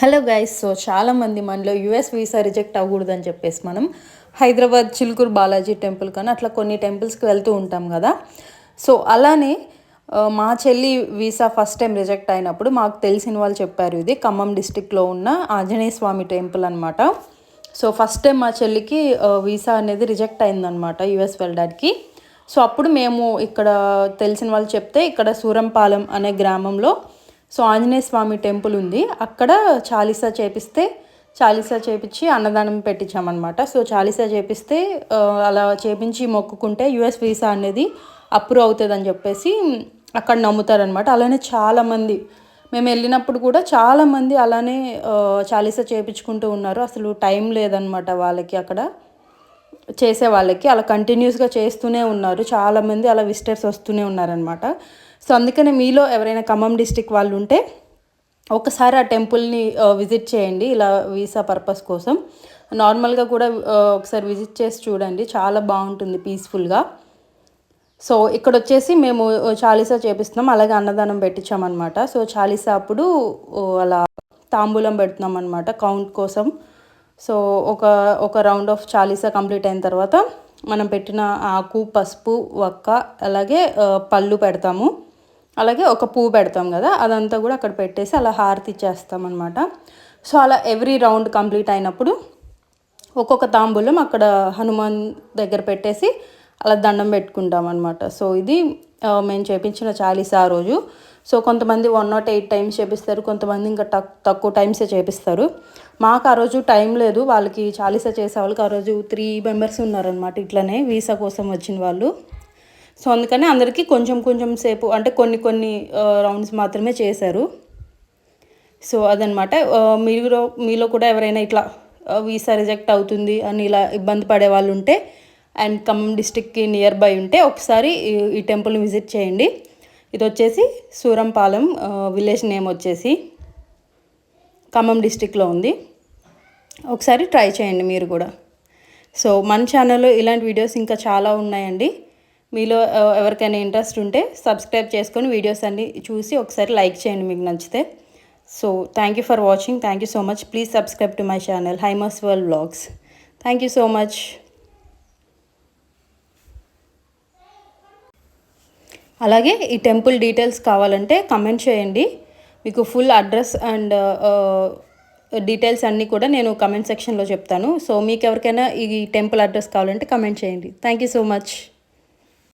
Hello guys so చాలామంది మనలో US visa reject అవ్వకూడదని చెప్పేసి మనం హైదరాబాద్ చిలుకూరు బాలాజీ టెంపుల్ కానీ అట్లా కొన్ని టెంపుల్స్కి వెళ్తూ ఉంటాం కదా. సో అలానే మా చెల్లి వీసా ఫస్ట్ టైం రిజెక్ట్ అయినప్పుడు మాకు తెలిసిన వాళ్ళు చెప్పారు ఇది. ఖమ్మం డిస్టిక్లో ఉన్న ఆంజనేయ స్వామి టెంపుల్ అనమాట సో ఫస్ట్ టైం మా చెల్లికి వీసా అనేది రిజెక్ట్ అయిందనమాట యూఎస్ వెళ్ళడానికి. సో అప్పుడు మేము ఇక్కడ తెలిసిన వాళ్ళు చెప్తే ఇక్కడ సూరంపాలెం అనే గ్రామంలో సో ఆంజనేయ స్వామి టెంపుల్ ఉంది. అక్కడ చాలీసా చేపిస్తే చాలీసా చేపించి అన్నదానం పెట్టించామన్నమాట. సో చాలీసా చేపిస్తే అలా చేపించి మొక్కుకుంటే యుఎస్ వీసా అనేది అప్రూవ్ అవుతుంది అని చెప్పేసి అక్కడ నమ్ముతారనమాట అలానే చాలామంది మేము వెళ్ళినప్పుడు కూడా చాలామంది అలానే చాలీసా చేపించుకుంటూ ఉన్నారు. అసలు టైం లేదనమాట వాళ్ళకి అక్కడ. చేసే వాళ్ళకి అలా కంటిన్యూస్గా చేస్తూనే ఉన్నారు. చాలామంది అలా విజిటర్స్ వస్తూనే ఉన్నారనమాట సో అందుకనే మీలో ఎవరైనా ఖమ్మం డిస్టిక్ వాళ్ళు ఉంటే ఒకసారి ఆ టెంపుల్ని విజిట్ చేయండి. ఇలా వీసా పర్పస్ కోసం. నార్మల్గా కూడా ఒకసారి విజిట్ చేసి చూడండి. చాలా బాగుంటుంది పీస్ఫుల్గా సో ఇక్కడ వచ్చేసి మేము చాలీసా చేపిస్తున్నాం. అలాగే అన్నదానం పెట్టించామన్నమాట. సో చాలీసా అప్పుడు అలా తాంబూలం పెడుతున్నాం అనమాట కౌంట్ కోసం. సో ఒక ఒక రౌండ్ ఆఫ్ చాలీసా కంప్లీట్ అయిన తర్వాత మనం పెట్టిన ఆకు పసుపు వక్క అలాగే పళ్ళు పెడతాము. అలాగే ఒక పువ్వు పెడతాం కదా అదంతా కూడా అక్కడ పెట్టేసి అలా హారతి ఇచ్చేస్తాం అనమాట సో అలా ఎవ్రీ రౌండ్ కంప్లీట్ అయినప్పుడు ఒక్కొక్క తాంబూలం అక్కడ హనుమాన్ దగ్గర పెట్టేసి అలా దండం పెట్టుకుంటాం అనమాట సో ఇది మేము చేపించిన చాలీసా రోజు. సో కొంతమంది వన్ నాట్ ఎయిట్ టైమ్స్ చేపిస్తారు కొంతమంది ఇంకా తక్ తక్కువ టైమ్సే చేపిస్తారు. మాకు ఆ రోజు టైం లేదు వాళ్ళకి చాలీసా చేసే వాళ్ళకి ఆ రోజు త్రీ మెంబర్స్ ఉన్నారనమాట ఇట్లనే వీసా కోసం వచ్చిన వాళ్ళు. సో అందుకని అందరికీ కొంచెం కొంచెం సేపు అంటే కొన్ని కొన్ని రౌండ్స్ మాత్రమే చేశారు. సో అదనమాట మీరు మీలో కూడా ఎవరైనా ఇట్లా వీసా రిజెక్ట్ అవుతుంది అని ఇలా ఇబ్బంది పడే వాళ్ళు ఉంటే అండ్ ఖమ్మం డిస్టిక్కి నియర్ బై ఉంటే ఒకసారి ఈ- ఈ టెంపుల్ని విజిట్ చేయండి. ఇది వచ్చేసి సూరంపాలెం విలేజ్ నేమ్ వచ్చేసి ఖమ్మం డిస్టిక్లో ఉంది. ఒకసారి ట్రై చేయండి మీరు కూడా. సో మన ఛానల్లో ఇలాంటి వీడియోస్ ఇంకా చాలా ఉన్నాయండి. మీలో ఎవరికైనా ఇంట్రెస్ట్ ఉంటే సబ్స్క్రైబ్ చేసుకొని వీడియోస్ అన్ని చూసి ఒకసారి లైక్ చేయండి మీకు నచ్చితే. So thank you for watching thank you so much please subscribe to my channel Haimas world blogs thank you so much అలాగే ఈ టెంపుల్ డీటెయిల్స్ కావాలంటే కమెంట్ చేయండి. మీకు ఫుల్ అడ్రస్ అండ్ డీటెయిల్స్ అన్నీ కూడా నేను కమెంట్ సెక్షన్లో చెప్తాను. సో మీకు ఎవరికైనా ఈ టెంపుల్ అడ్రస్ కావాలంటే కమెంట్ చేయండి. Thank you so much